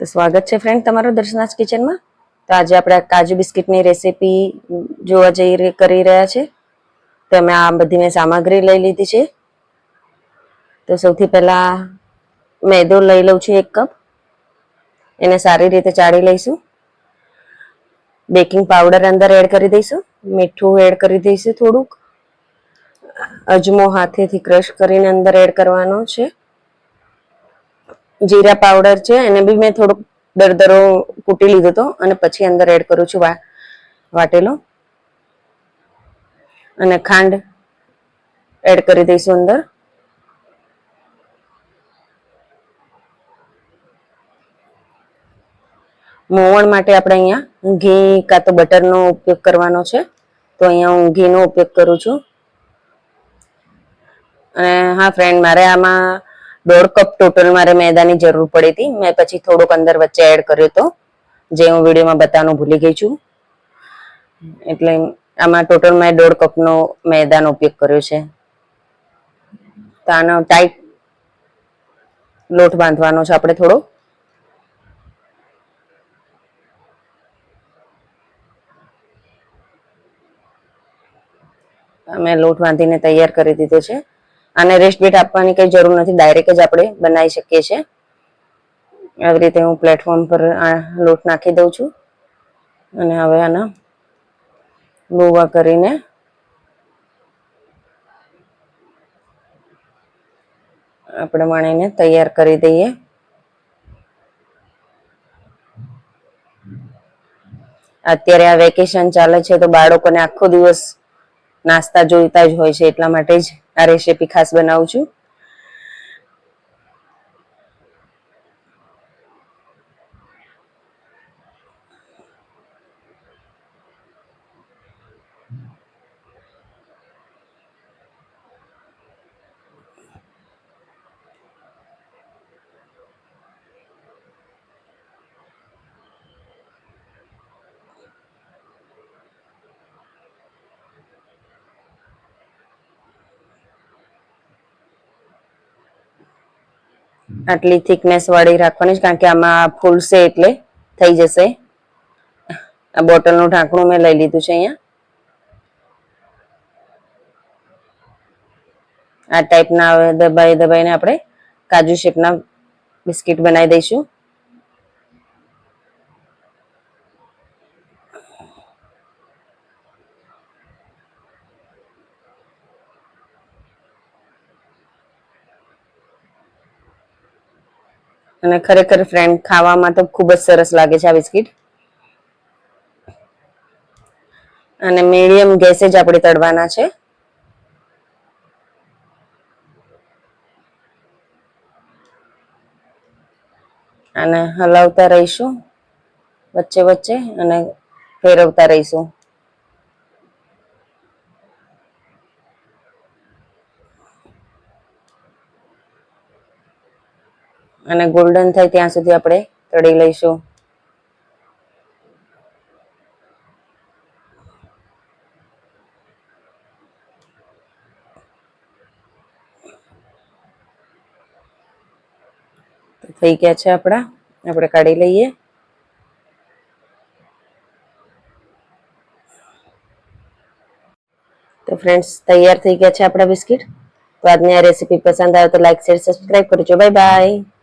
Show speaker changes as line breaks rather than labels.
તો સ્વાગત છે ફ્રેન્ડ તમારું દર્શનાજ કિચનમાં તો આજે આપણે કાજુ બિસ્કિટની રેસીપી જોવા જઈ કરી રહ્યા છે. તો અમે આ બધી મેં સામગ્રી લઈ લીધી છે. તો સૌથી પહેલા મેદો લઈ લઉં છું એક કપ. એને સારી રીતે ચાળી લઈશું. બેકિંગ પાવડર અંદર એડ કરી દઈશું. મીઠું એડ કરી દઈશું થોડુંક. અજમો હાથેથી ક્રશ કરીને અંદર એડ કરવાનો છે. જીરા પાવડર છે, એને બી મેં થોડોક દરદરો કૂટી લીધો હતો અને પછી અંદર એડ કરું છું વાટેલો. અને ખાંડ એડ કરી દઈશું અંદર. મોવણ માટે આપણે અહીંયા ઘી કાં તો બટરનો ઉપયોગ કરવાનો છે, તો અહીંયા હું ઘીનો ઉપયોગ કરું છું. અને હા ફ્રેન્ડ મારે આમાં દોઢ કપ ટોટલ મારે મેદાની જરૂર પડી હતી. મેં પછી થોડોક અંદર વચ્ચે એડ કર્યો હતો, જે હું વિડીયોમાં બતાવવાનું ભૂલી ગઈ છું. એટલે આમાં ટોટલ મેં દોઢ કપનો મેદાનો ઉપયોગ કર્યો છે. તો આનો ટાઈટ લોટ બાંધવાનો છે આપણે થોડો. અમે લોટ બાંધીને તૈયાર કરી દીધો છે. આને રેસ્ટ બીટ આપવાની કઈ જરૂર નથી. ડાયરેક્ટ જ આપણે બનાવી શકીએ છીએ. આવી રીતે હું પ્લેટફોર્મ પર આ લોટ નાખી દઉં છું. અને હવે આના લોવા કરીને આપણે વણીને તૈયાર કરી દઈએ. અત્યારે આ વેકેશન ચાલે છે તો બાળકોને આખો દિવસ નાસ્તા જોઈતા જ હોય છે એટલા માટે જ આ રેસીપી ખાસ બનાવું છું. આટલી થિકનેસ વાળી રાખવાની છે કારણ કે આમાં ફૂલશે એટલે થઈ જશે. આ બોટલનું ઢાંકણું મેં લઈ લીધું છે અહીંયા. આ ટાઈપના દબાઈ દબાઈને આપણે કાજુ શેપના બિસ્કિટ બનાવી દઈશું. અને ખરેખર ફ્રેન્ડ ખાવામાં તો ખૂબ જ સરસ લાગે છે આ બિસ્કિટ. અને મીડિયમ ગેસે જ આપણે તળવાના છે. અને હલાવતા રહીશું, વચ્ચે વચ્ચે અને ફેરવતા રહીશું. અને ગોલ્ડન થાય ત્યાં સુધી આપણે તળી લઈશું. થઈ ગયા છે આપણા. આપણે કાઢી લઈએ. તો ફ્રેન્ડ્સ તૈયાર થઈ ગયા છે આપણા બિસ્કિટ. તો આજની આ રેસીપી પસંદ આવે તો લાઈક શેર સબસ્ક્રાઈબ કરજો. Bye bye